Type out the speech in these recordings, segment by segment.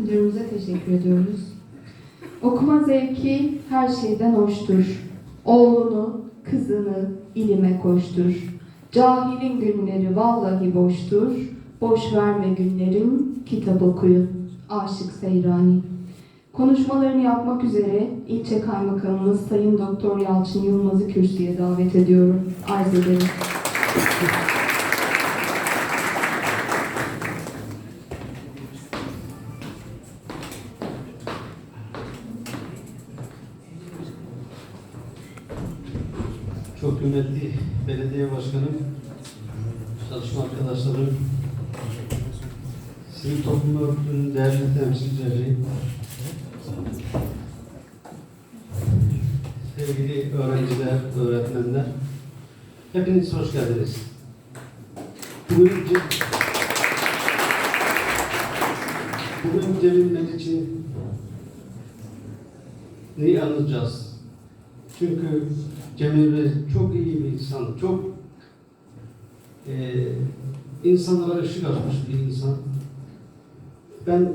Müdürümüze teşekkür ediyoruz. Okuma zevki her şeyden hoştur. Oğlunu, kızını ilime koştur. Cahilin günleri vallahi boştur. Boş verme günlerin, kitap okuyun. Aşık Seyrani. Konuşmalarını yapmak üzere ilçe kaymakamımız Sayın Doktor Yalçın Yılmaz'ı kürsüye davet ediyorum. Arz ederim. Kıymetli belediye başkanım, çalışma arkadaşlarım, sivil toplum örgütünün değerli temsilcileri, sevgili öğrenciler, öğretmenler, hepiniz hoş geldiniz. Bugün, bugün Cemil Meriç'in neyi anlayacağız? Çünkü Cemil çok iyi bir insan, çok eee insanlara ışık açmış bir insan. Ben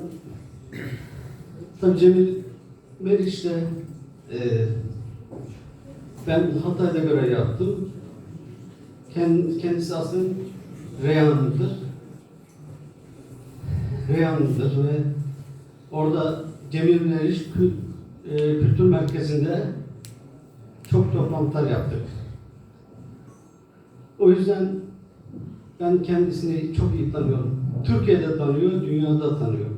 tabii Cemil Meriç'te eee ben Hatay'da görev yaptım. Kend- Kendisi aslında Reyhanlıdır. Reyhanlıdır ve orada Cemil Meriç eee, Kültür Merkezi'nde çok toplantılar yaptık. O yüzden ben kendisini çok iyi tanıyorum. Türkiye'de tanıyor, dünyada tanıyor.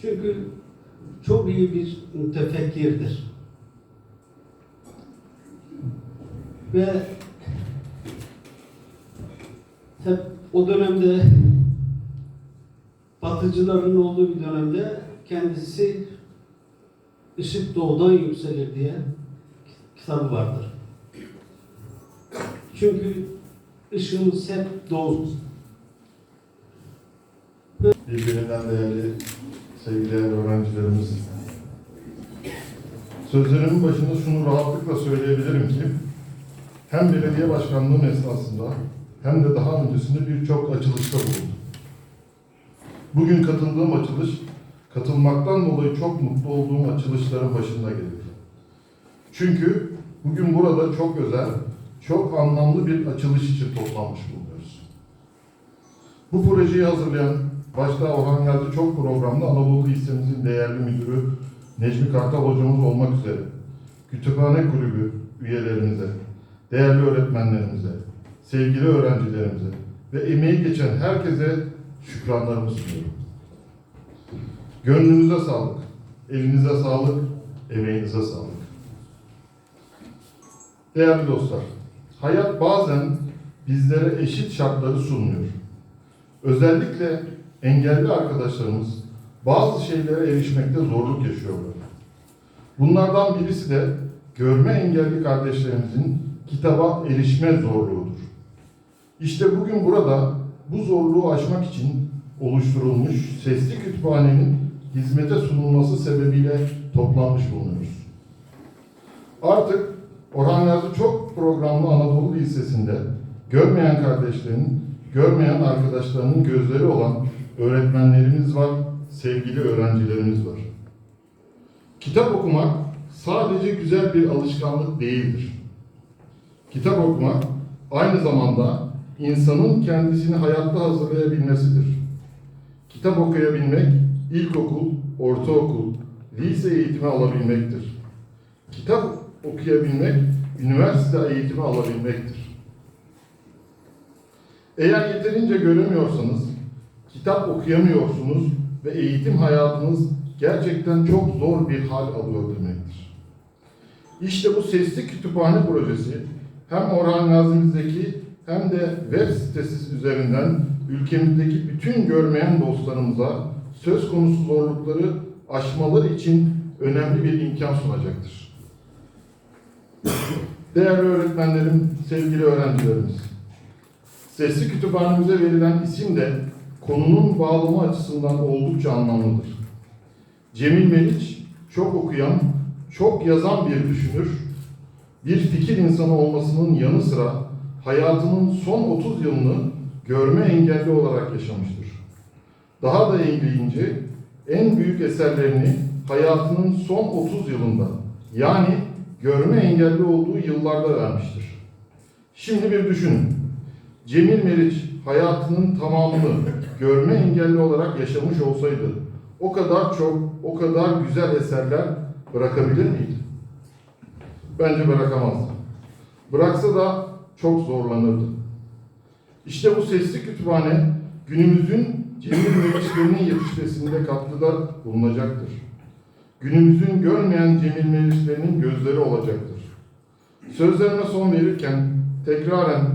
Çünkü çok iyi bir mütefekkirdir. Ve hep o dönemde batıcıların olduğu bir dönemde kendisi ışık doğudan yükselir diye kitabı vardır. Çünkü ışığımız hep doğu. birbirinden değerli sevgili öğrencilerimiz. Sözlerimin başında şunu rahatlıkla söyleyebilirim ki hem belediye başkanlığım esnasında hem de daha öncesinde birçok açılışta bulundum. Bugün katıldığım açılış, katılmaktan dolayı çok mutlu olduğum açılışların başında gelir. Çünkü bugün burada çok özel, çok anlamlı bir açılış için toplanmış bulunuyoruz. Bu projeyi hazırlayan, başta Orhan Yazdı çok programlı Anadolu Lisemizin değerli müdürü Necmi Kartal hocamız olmak üzere, kütüphane kulübü üyelerimize, değerli öğretmenlerimize, sevgili öğrencilerimize ve emeği geçen herkese şükranlarımı sunuyorum. Gönlünüze sağlık, elinize sağlık, emeğinize sağlık. Değerli dostlar, hayat bazen bizlere eşit şartları sunmuyor. Özellikle engelli arkadaşlarımız bazı şeylere erişmekte zorluk yaşıyorlar. Bunlardan birisi de görme engelli kardeşlerimizin kitaba erişme zorluğudur. İşte bugün burada bu zorluğu aşmak için oluşturulmuş sesli kütüphanenin hizmete sunulması sebebiyle toplanmış bulunuyoruz. Artık Orhan Yazı çok programlı Anadolu Lisesi'nde görmeyen kardeşlerin, görmeyen arkadaşlarının gözleri olan öğretmenlerimiz var, sevgili öğrencilerimiz var. Kitap okumak sadece güzel bir alışkanlık değildir. Kitap okumak aynı zamanda insanın kendisini hayatta hazırlayabilmesidir. Kitap okuyabilmek ilkokul, ortaokul, lise eğitimi alabilmektir. Kitap okuyabilmek üniversite eğitimi alabilmektir. Eğer yeterince göremiyorsanız, kitap okuyamıyorsunuz ve eğitim hayatınız gerçekten çok zor bir hal alıyor demektir. İşte bu sesli kütüphane projesi hem Orhan Gazi'mizdeki hem de web sitesi üzerinden ülkemizdeki bütün görmeyen dostlarımıza söz konusu zorlukları aşmaları için önemli bir imkan sunacaktır. Değerli öğretmenlerim, sevgili öğrencilerimiz, sesli kütüphanemize verilen isim de konunun bağlama açısından oldukça anlamlıdır. Cemil Meriç çok okuyan, çok yazan bir düşünür, bir fikir insanı olmasının yanı sıra hayatının son 30 yılını görme engelli olarak yaşamıştır. Daha da ilginci, en büyük eserlerini hayatının son 30 yılında yani görme engelli olduğu yıllarda vermiştir. Şimdi bir düşünün. Cemil Meriç hayatının tamamını görme engelli olarak yaşamış olsaydı o kadar çok, o kadar güzel eserler bırakabilir miydi? Bence bırakamazdı. Bıraksa da çok zorlanırdı. İşte bu sesli kütüphane günümüzün Cemil Meriçlerinin yetişmesinde katkıda bulunacaktır. Günümüzün görmeyen Cemil Meriçlerinin gözleri olacaktır. Sözlerime son verirken tekraren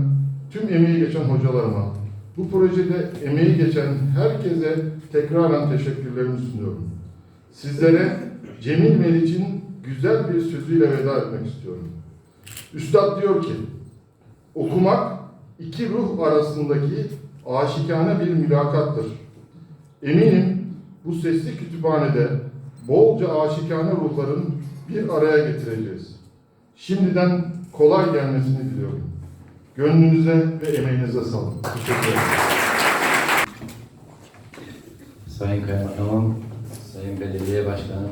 tüm emeği geçen hocalarıma, bu projede emeği geçen herkese tekraren teşekkürlerimi sunuyorum. Sizlere Cemil Meriç'in güzel bir sözüyle veda etmek istiyorum. Üstad diyor ki, okumak iki ruh arasındaki aşikane bir mülakattır. Eminim bu sesli kütüphanede bolca aşikane ruhların bir araya getireceğiz. Şimdiden kolay gelmesini diliyorum. Gönlünüze ve emeğinize sağlık. Teşekkür ederim. Sayın Kaymakamım, Sayın Belediye Başkanım,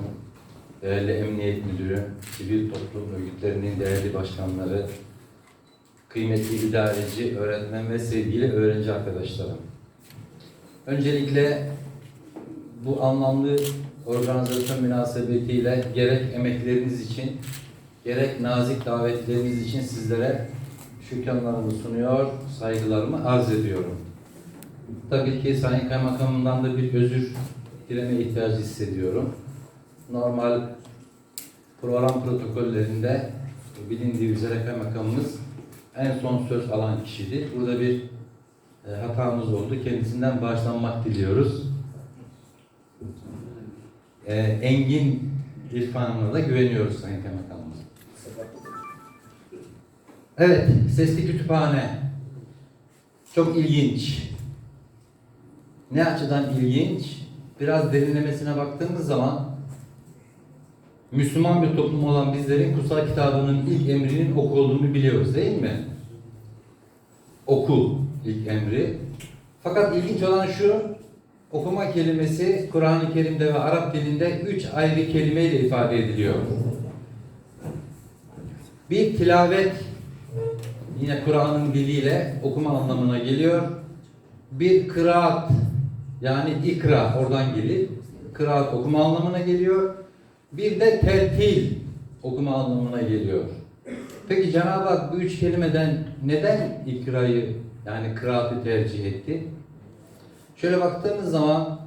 değerli Emniyet Müdürü, sivil toplum örgütlerinin değerli başkanları, kıymetli idareci, öğretmen ve sevgili öğrenci arkadaşlarım. Öncelikle bu anlamlı organizasyon münasebetiyle gerek emekleriniz için, gerek nazik davetleriniz için sizlere şükranlarımı sunuyor, saygılarımı arz ediyorum. Tabii ki Sayın Kaymakamımdan da bir özür dileme ihtiyacı hissediyorum. Normal program protokollerinde bilindiği üzere Kaymakamımız en son söz alan kişidir. Burada bir e, hatamız oldu. Kendisinden bağışlanmak diliyoruz. E, engin irfanına da güveniyoruz Sayın Kaymakamımız. Evet, Sesli Kütüphane. Çok ilginç. Ne açıdan ilginç? Biraz derinlemesine baktığımız zaman Müslüman bir toplum olan bizlerin kutsal kitabının ilk emrinin oku olduğunu biliyoruz değil mi? Oku ilk emri. Fakat ilginç olan şu, okuma kelimesi Kur'an-ı Kerim'de ve Arap dilinde üç ayrı kelimeyle ifade ediliyor. Bir tilavet, yine Kur'an'ın diliyle okuma anlamına geliyor. Bir kıraat, yani ikra oradan gelir. Kıraat okuma anlamına geliyor. Bir de tertil okuma anlamına geliyor. Peki Cenab-ı Hak bu üç kelimeden neden ikrayı yani kıraatı tercih etti? Şöyle baktığımız zaman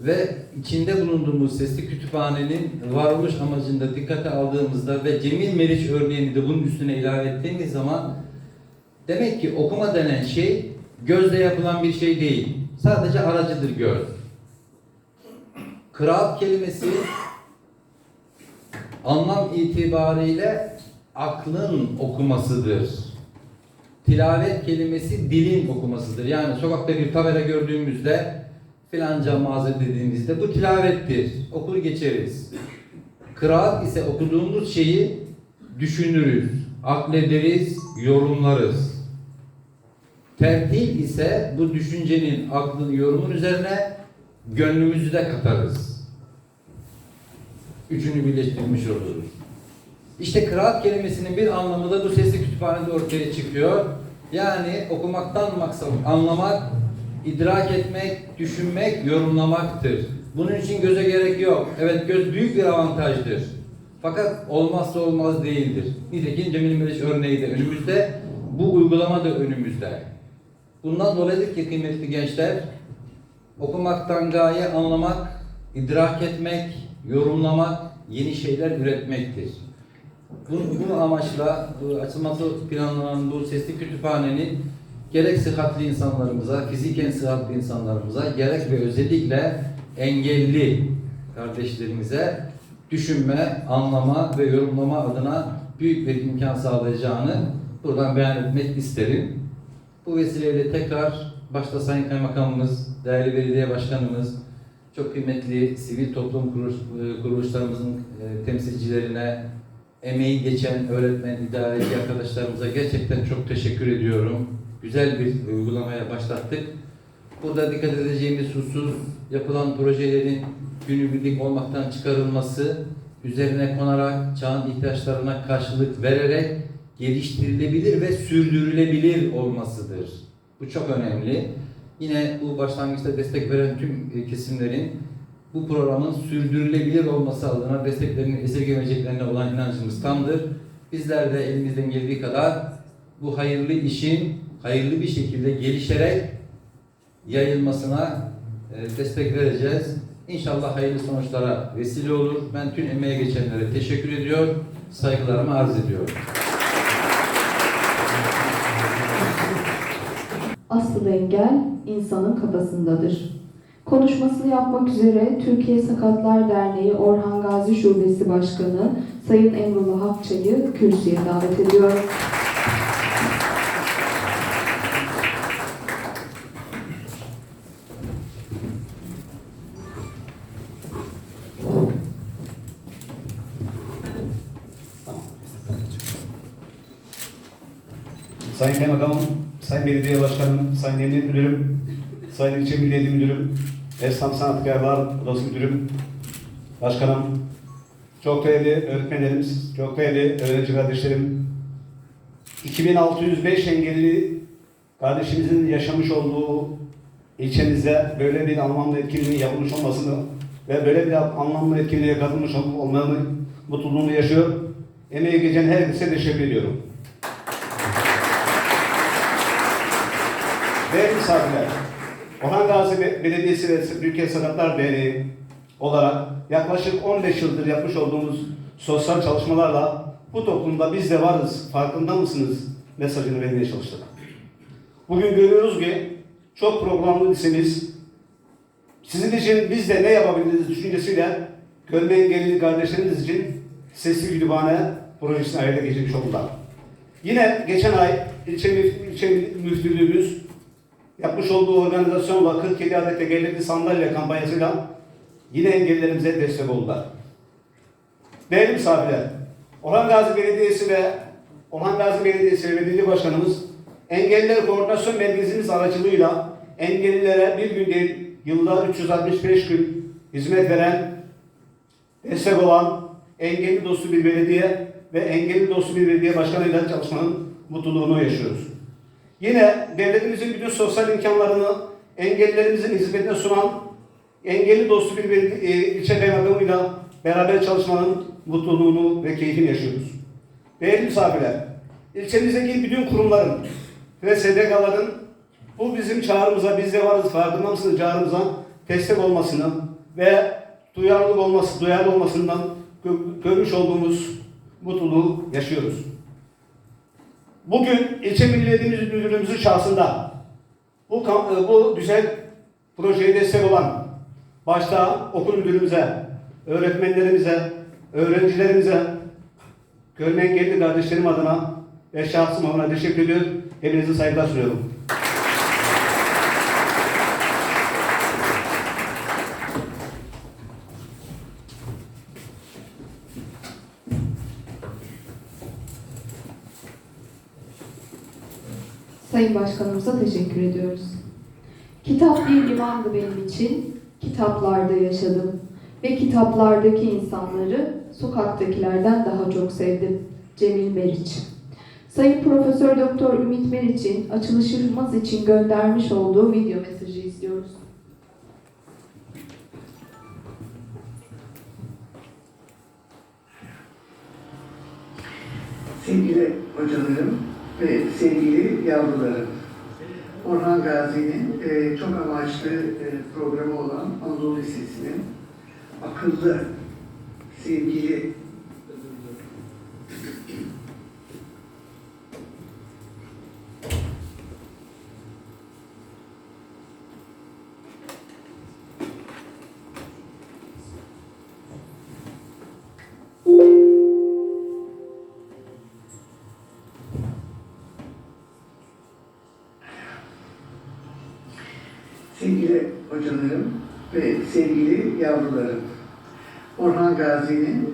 ve içinde bulunduğumuz sesli kütüphanenin varoluş amacında dikkate aldığımızda ve Cemil Meriç örneğini de bunun üstüne ilave ettiğimiz zaman demek ki okuma denen şey gözle yapılan bir şey değil. Sadece aracıdır göz. Kıraat kelimesi anlam itibariyle aklın okumasıdır. Tilavet kelimesi dilin okumasıdır. Yani sokakta bir tabela gördüğümüzde filanca mağaza dediğimizde bu tilavettir. Okur geçeriz. Kıraat ise okuduğumuz şeyi düşünürüz, aklederiz, yorumlarız. Tertil ise bu düşüncenin, aklın, yorumun üzerine gönlümüzü de katarız. Üçünü birleştirmiş oluruz. İşte kıraat kelimesinin bir anlamı da bu sesli kütüphanede ortaya çıkıyor. Yani okumaktan maksat anlamak, idrak etmek, düşünmek, yorumlamaktır. Bunun için göze gerek yok. Evet göz büyük bir avantajdır. Fakat olmazsa olmaz değildir. Nitekim Cemil Meriç örneği de önümüzde, bu uygulama da önümüzde. Bundan dolayıdır ki kıymetli gençler, okumaktan gaye anlamak, idrak etmek, yorumlamak, yeni şeyler üretmektir. Bu, bu amaçla açılması planlanan bu sesli kütüphanenin gerek sıhhatli insanlarımıza, fiziken sıhhatli insanlarımıza, gerek ve özellikle engelli kardeşlerimize düşünme, anlama ve yorumlama adına büyük bir imkan sağlayacağını buradan beyan etmek isterim. Bu vesileyle tekrar başta Sayın Kaymakamımız, değerli belediye başkanımız, çok kıymetli sivil toplum e, kuruluşlarımızın e, temsilcilerine, emeği geçen öğretmen, idareci arkadaşlarımıza gerçekten çok teşekkür ediyorum. Güzel bir uygulamaya başlattık. Burada dikkat edeceğimiz husus yapılan projelerin günübirlik olmaktan çıkarılması, üzerine konarak çağın ihtiyaçlarına karşılık vererek geliştirilebilir ve sürdürülebilir olmasıdır. Bu çok önemli. Yine bu başlangıçta destek veren tüm kesimlerin bu programın sürdürülebilir olması adına desteklerini esirgemeyeceklerine olan inancımız tamdır. Bizler de elimizden geldiği kadar bu hayırlı işin hayırlı bir şekilde gelişerek yayılmasına e, destek vereceğiz. İnşallah hayırlı sonuçlara vesile olur. Ben tüm emeğe geçenlere teşekkür ediyor, saygılarımı arz ediyorum. Asıl engel insanın kafasındadır. Konuşmasını yapmak üzere Türkiye Sakatlar Derneği Orhan Gazi Şubesi Başkanı Sayın Emrullah Akçay'ı kürsüye davet ediyorum. Sayın Kaymakamım, Sayın Belediye Başkanım, Sayın Emniyet Müdürüm, Sayın İlçe Milli Eğitim Müdürüm, Esnaf Sanatkarlar Odası Müdürüm, Başkanım, çok değerli öğretmenlerimiz, çok değerli öğrenci kardeşlerim, 2605 engelli kardeşimizin yaşamış olduğu ilçemizde böyle bir anlamlı etkinliğin yapılmış olmasını ve böyle bir anlamlı etkinliğe katılmış olmanın mutluluğunu yaşıyor. Emeği geçen herkese teşekkür ediyorum. Değerli misafirler, Orhan Gazi Be- Belediyesi ve Türkiye Sanatlar Derneği olarak yaklaşık 15 yıldır yapmış olduğumuz sosyal çalışmalarla bu toplumda biz de varız, farkında mısınız mesajını vermeye çalıştık. Bugün görüyoruz ki çok programlı lisemiz, sizin için biz de ne yapabiliriz düşüncesiyle görme engelli kardeşlerimiz için sesli kütüphane projesini hayata geçirmiş oldular. Yine geçen ay ilçe, ilçe müftülüğümüz yapmış olduğu organizasyonla 47 adet tekerlekli sandalye kampanyasıyla yine engellilerimize destek oldular. Değerli misafirler, Orhan Gazi Belediyesi ve Orhan Gazi Belediyesi ve Belediye Başkanımız Engelliler Koordinasyon Merkezimiz aracılığıyla engellilere bir gün değil yılda 365 gün hizmet veren, destek olan engelli dostu bir belediye ve engelli dostu bir belediye başkanıyla çalışmanın mutluluğunu yaşıyoruz. Yine devletimizin bütün sosyal imkanlarını engellilerimizin hizmetine sunan engelli dostu bir e, ilçe kaymakamıyla beraber çalışmanın mutluluğunu ve keyfini yaşıyoruz. Değerli misafirler, ilçemizdeki bütün kurumların ve SDK'ların bu bizim çağrımıza, biz de varız farkında mısınız çağrımıza destek olmasını ve duyarlılık olması, duyarlı olmasından gö- görmüş olduğumuz mutluluğu yaşıyoruz. Bugün ilçe milli eğitim müdürlüğümüzün şahsında bu, e, bu güzel projeye destek olan başta okul müdürümüze, öğretmenlerimize, öğrencilerimize, görme engelli kardeşlerim adına ve şahsım adına teşekkür ediyorum. Hepinize saygılar sunuyorum. Sayın Başkanımıza teşekkür ediyoruz. Kitap bir limandı benim için. Kitaplarda yaşadım. Ve kitaplardaki insanları sokaktakilerden daha çok sevdim. Cemil Meriç. Sayın Profesör Doktor Ümit Meriç'in açılışımız için göndermiş olduğu video mesajı izliyoruz. Sevgili hocalarım ve sevgili yavrularım. Orhan Gazi'nin e, çok amaçlı e, programı olan Anadolu Lisesi'nin akıllı, sevgili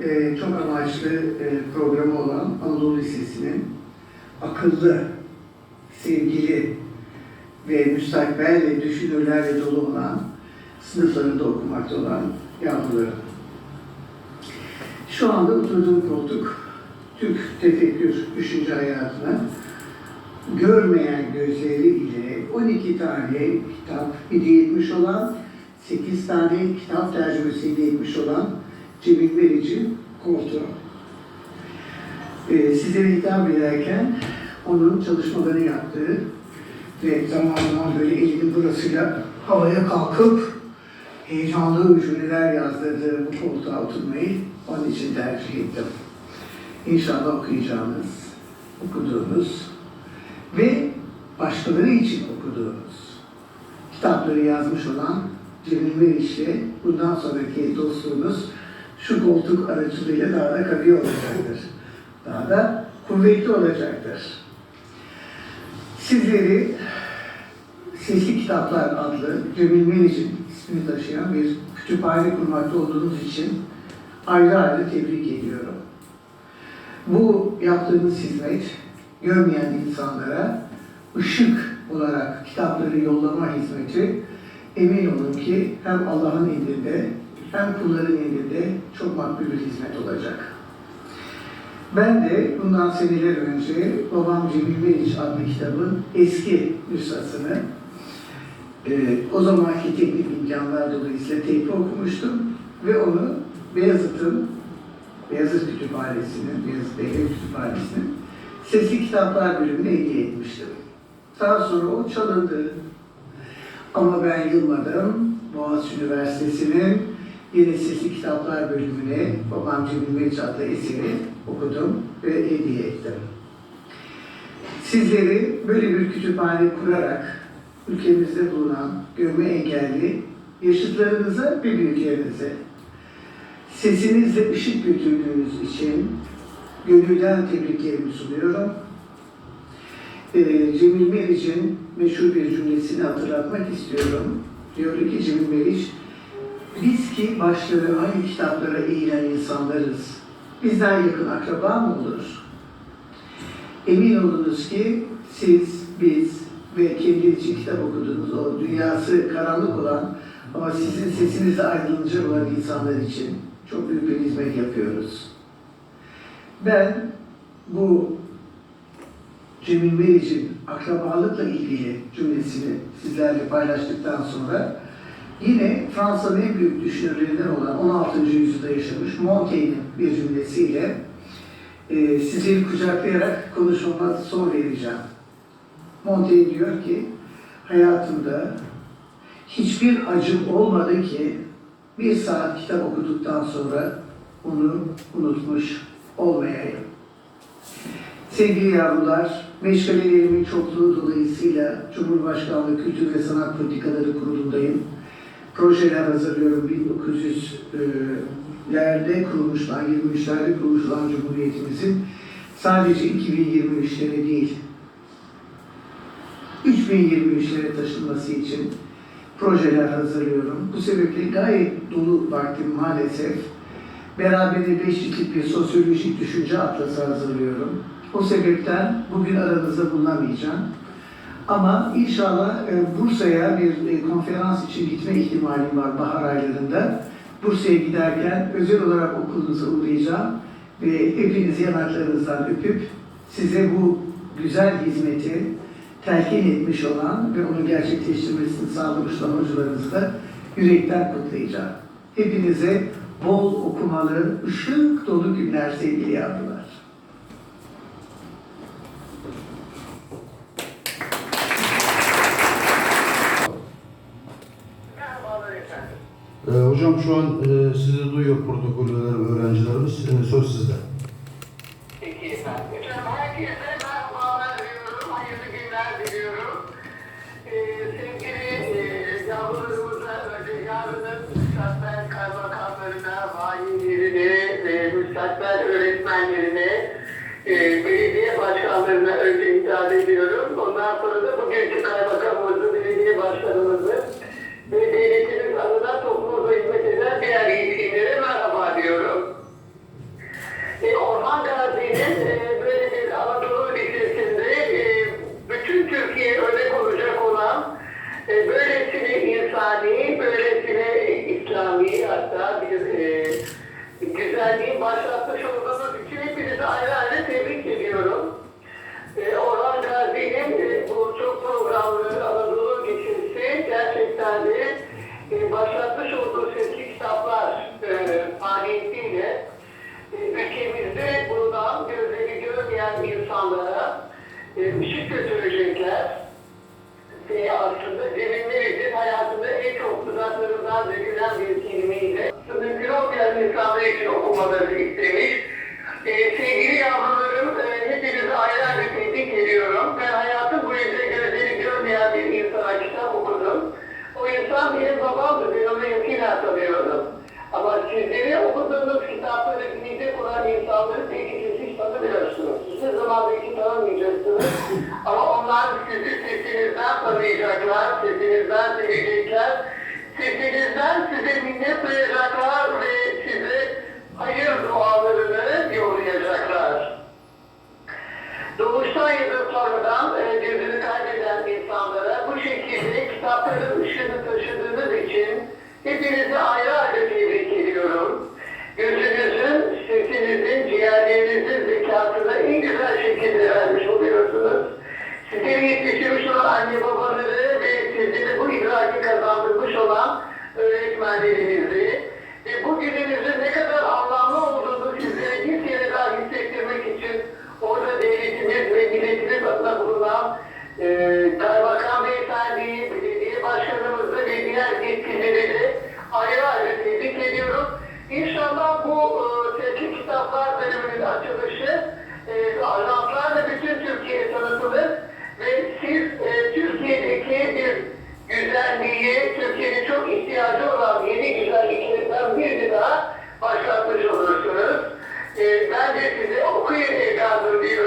e, çok amaçlı e, programı olan Anadolu Lisesi'nin akıllı, sevgili, ve müstakbel düşünürlerle dolu olan sınıflarında okumakta olan yavrularım. Şu anda oturduğum koltuk Türk tefekkür düşünce hayatına görmeyen gözleriyle 12 tane kitap hediye etmiş olan, 8 tane kitap tercümesi hediye etmiş olan Cemil Verici koltuğu. Ee, sizlere hitap ederken onun çalışmalarını yaptığı ve zaman zaman böyle elinin burasıyla havaya kalkıp heyecanlı cümleler yazdırdığı bu koltuğa oturmayı onun için tercih ettim. İnşallah okuyacağınız, okuduğunuz ve başkaları için okuduğunuz kitapları yazmış olan Cemil Meriç'le bundan sonraki dostluğunuz şu koltuk aracılığıyla daha da kavi olacaktır. Daha da kuvvetli olacaktır. Sizleri Sesli Kitaplar adlı Cemil Meriç'in ismini taşıyan bir kütüphane kurmakta olduğunuz için ayrı ayrı tebrik ediyorum. Bu yaptığınız hizmet görmeyen insanlara ışık olarak kitapları yollama hizmeti emin olun ki hem Allah'ın indinde hem kulların indinde çok makbul bir hizmet olacak. Ben de bundan seneler önce Babam Cemil Meriç adlı kitabın eski nüshasını e, o zamanki teknik imkanlar dolayısıyla teypi okumuştum ve onu Beyazıt'ın Beyazıt Kütüphanesi'nin, Beyazıt Devlet Kütüphanesi'nin sesli kitaplar bölümüne hediye etmiştim. Daha sonra o çalındı. Ama ben yılmadım. Boğaziçi Üniversitesi'nin yine sesli kitaplar bölümüne babam Cemil adlı eseri okudum ve hediye ettim. Sizleri böyle bir kütüphane kurarak ülkemizde bulunan görme engelli yaşıtlarınıza ve büyüklerinize sesinizle ışık götürdüğünüz için gönülden tebriklerimi sunuyorum. Ee, Cemil Meriç'in meşhur bir cümlesini hatırlatmak istiyorum. Diyor ki Cemil Meriç, biz ki başları aynı kitaplara eğilen insanlarız. Bizden yakın akraba mı olur? Emin olunuz ki siz, biz ve kendi için kitap okuduğunuz o dünyası karanlık olan ama sizin sesinizle aydınlanacak olan insanlar için çok büyük bir hizmet yapıyoruz. Ben bu Cemil Meriç'in akrabalıkla ilgili cümlesini sizlerle paylaştıktan sonra yine Fransa'nın en büyük düşünürlerinden olan 16. yüzyılda yaşamış Montaigne'in bir cümlesiyle e, sizleri kucaklayarak konuşmama son vereceğim. Montaigne diyor ki, hayatımda hiçbir acım olmadı ki bir saat kitap okuduktan sonra onu unutmuş olmayayım. Sevgili yavrular, meşgalelerimin çokluğu dolayısıyla Cumhurbaşkanlığı Kültür ve Sanat Politikaları Kurulu'ndayım. Projeler hazırlıyorum 1900'lerde kurulmuş olan, 23'lerde kurulmuş olan Cumhuriyetimizin sadece 2023'lere değil, 3023'lere taşınması için projeler hazırlıyorum. Bu sebeple gayet dolu vaktim maalesef. Beraberinde beş ciltlik bir sosyolojik düşünce atlası hazırlıyorum. O sebepten bugün aranızda bulunamayacağım. Ama inşallah e, Bursa'ya bir e, konferans için gitme ihtimalim var bahar aylarında. Bursa'ya giderken özel olarak okulunuza uğrayacağım ve hepinizi yanaklarınızdan öpüp size bu güzel hizmeti telkin etmiş olan ve onu gerçekleştirmesini sağlamış olan hocalarınızı yürekten kutlayacağım. Hepinize bol okumalı, ışık dolu günler sevgili yavrular. Ee, hocam şu an e, sizi duyuyor protokoller ve öğrencilerimiz. E, söz sizde. Peki efendim. Hocam herkese merhabalar diliyorum. Hayırlı günler diliyorum. Ee, sevgili e, yavrularımıza önce yarının müstakbel kaymakamlarına, valilerine, e, müstakbel öğretmenlerine, e, belediye başkanlarına önce hitap ediyorum. Ondan sonra da bugünkü kaymakamımızı, belediye başkanımızı insana kitap okudum. O insan benim babamdı, ben onu yakinen tanıyordum. Ama sizleri okuduğunuz kitapları dinleyecek olan insanları belki siz hiç tanımıyorsunuz. Hiçbir zaman belki tanımayacaksınız. Ama onlar sizi sesinizden tanıyacaklar, sesinizden sevecekler. Sesinizden size minnet duyacaklar ve size hayır dualarını yollayacaklar. Doğuştan ya da sonradan e, hepinizi ayrı ayrı tebrik ediyorum. Gözünüzün, sesinizin, ciğerlerinizin zekatını en güzel şekilde vermiş oluyorsunuz. Sizleri yetiştirmiş olan anne babaları ve sizlere bu idraki kazandırmış olan öğretmenlerinizi ve bugününüzün ne kadar anlamlı olduğunu sizlere bir kere daha hissettirmek için orada devletimiz ve milletimiz adına bulunan e, açılışı e, raflarla bütün Türkiye'ye tanıtılır ve siz e, Türkiye'deki bir güzelliği, Türkiye'nin çok ihtiyacı olan yeni güzelliklerinden birini daha başlatmış olursunuz. E, ben de size okuyun evladım diyorum,